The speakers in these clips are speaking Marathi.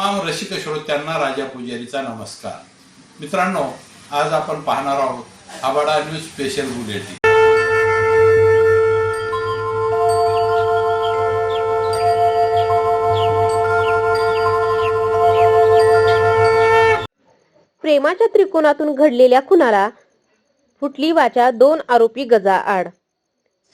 तमाम रसिक श्रोत्यांना राजा पुजारीचा नमस्कार. मित्रांनो आज आपण पाहणार आहोत आबाडा न्यूज स्पेशल बुलेटिन. प्रेमाच्या त्रिकोणातून घडलेल्या खुनाला फुटली वाचा दोन आरोपी गजा आड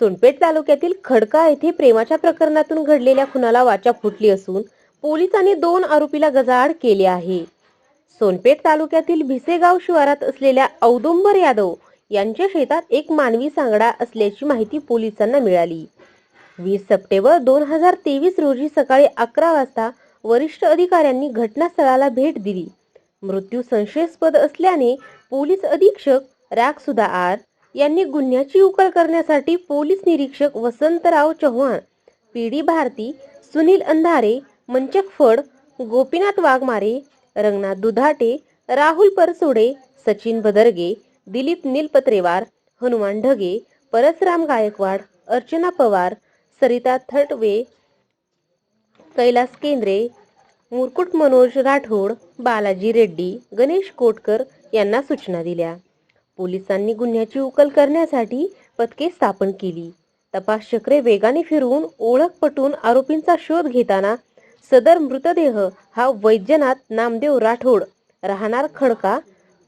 सोनपेठ तालुक्यातील खडका येथे प्रेमाच्या प्रकरणातून घडलेल्या खुनाला वाचा फुटली असून पोलिसांनी दोन आरोपीला गजाआड केले आहे. सोनपेठ तालुक्यातील भिसेगाव शिवारात असलेल्या औदुंबर यादव यांच्या शेतात एक मानवी सांगडा असल्याची माहिती पोलिसांना मिळाली. वीस सप्टेंबर दोन हजार तेवीस रोजी सकाळी अकरा वाजता वरिष्ठ अधिकाऱ्यांनी घटनास्थळाला भेट दिली. मृत्यू संशयास्पद असल्याने पोलीस अधीक्षक रागसुधा आर यांनी गुन्ह्याची उकल करण्यासाठी पोलीस निरीक्षक वसंतराव चव्हाण पीडी भारती सुनील अंधारे मंचक फड गोपीनाथ वाघमारे रंगनाथ दुधाटे राहुल परसोडे सचिन बदरगे दिलीप नीलपत्रेवार हनुमान ढगे परसराम गायकवाड अर्चना पवार सरिता थटवे कैलास केंद्रे मुरकुट मनोज राठोड बालाजी रेड्डी गणेश कोटकर यांना सूचना दिल्या. पोलिसांनी गुन्ह्याची उकल करण्यासाठी पथके स्थापन केली. तपास चक्रे वेगाने फिरवून ओळख पटून आरोपींचा शोध घेताना सदर मृतदेह हा वैद्यनाथ नामदेव राठोड राहणार खडका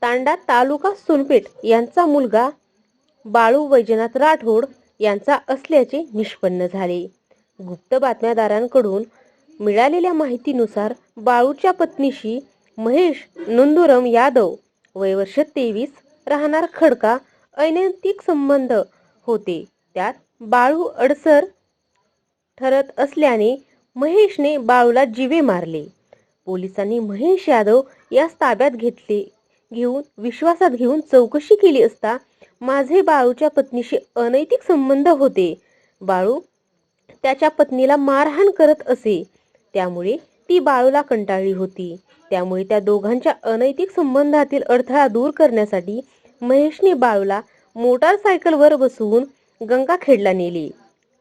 तांडा तालुका सोनपेठ यांचा मुलगा बाळू वैजनाथ राठोड यांचा असल्याचे निष्पन्न झाले. गुप्त बातम्यादारांकडून मिळालेल्या माहितीनुसार बाळूच्या पत्नीशी महेश नंदुरम यादव वय वर्ष तेवीस राहणार खडका अनैतिक संबंध होते. त्यात बाळू अडसर ठरत असल्याने महेशने बाळूला जीवे मारले. पोलिसांनी महेश यादव यास ताब्यात घेतले घेऊन विश्वासात घेऊन चौकशी केली असता माझे बाळूच्या पत्नीशी अनैतिक संबंध होते. बाळू त्याच्या पत्नीला मारहाण करत असे. त्यामुळे ती बाळूला कंटाळली होती. त्यामुळे त्या दोघांच्या अनैतिक संबंधातील अडथळा दूर करण्यासाठी महेशने बाळूला मोटारसायकलवर बसवून गंगाखेडला नेले.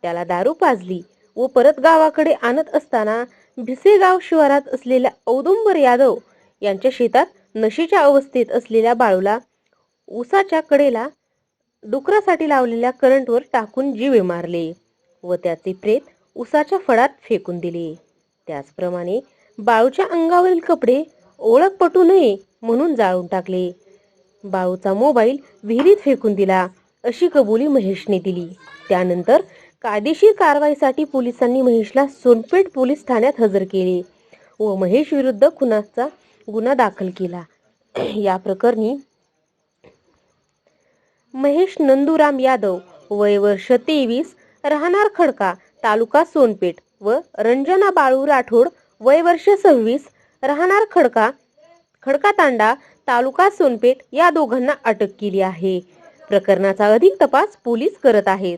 त्याला दारू पाजली. व परत गावाकडे आणत असताना भिसेगाव शिवारात असलेल्या औदुंबर यादव यांच्या शेतात नशेच्या अवस्थेत असलेल्या बाळूला उसाच्या कडेला डुकरासाठी लावलेल्या करंटवर टाकून जीवे मारले व त्याचे प्रेत उसाच्या फळात फेकून दिले. त्याचप्रमाणे बाळूच्या अंगावरील कपडे ओळख पटू नये म्हणून जाळून टाकले. बाळूचा मोबाईल विहिरीत फेकून दिला अशी कबुली महेशने दिली. त्यानंतर कायदेशीर कारवाईसाठी पोलिसांनी महेशला सोनपेठ पोलीस ठाण्यात हजर केले व महेश विरुद्ध खुनाचा गुन्हा दाखल केला. या प्रकरणी महेश नंदुराम यादव वय वर्ष तेवीस राहणार खडका तालुका सोनपेठ व रंजना बाळू राठोड वय वर्ष सव्वीस राहणार खडका खडका तांडा तालुका सोनपेठ या दोघांना अटक केली आहे. प्रकरणाचा अधिक तपास पोलीस करत आहेत.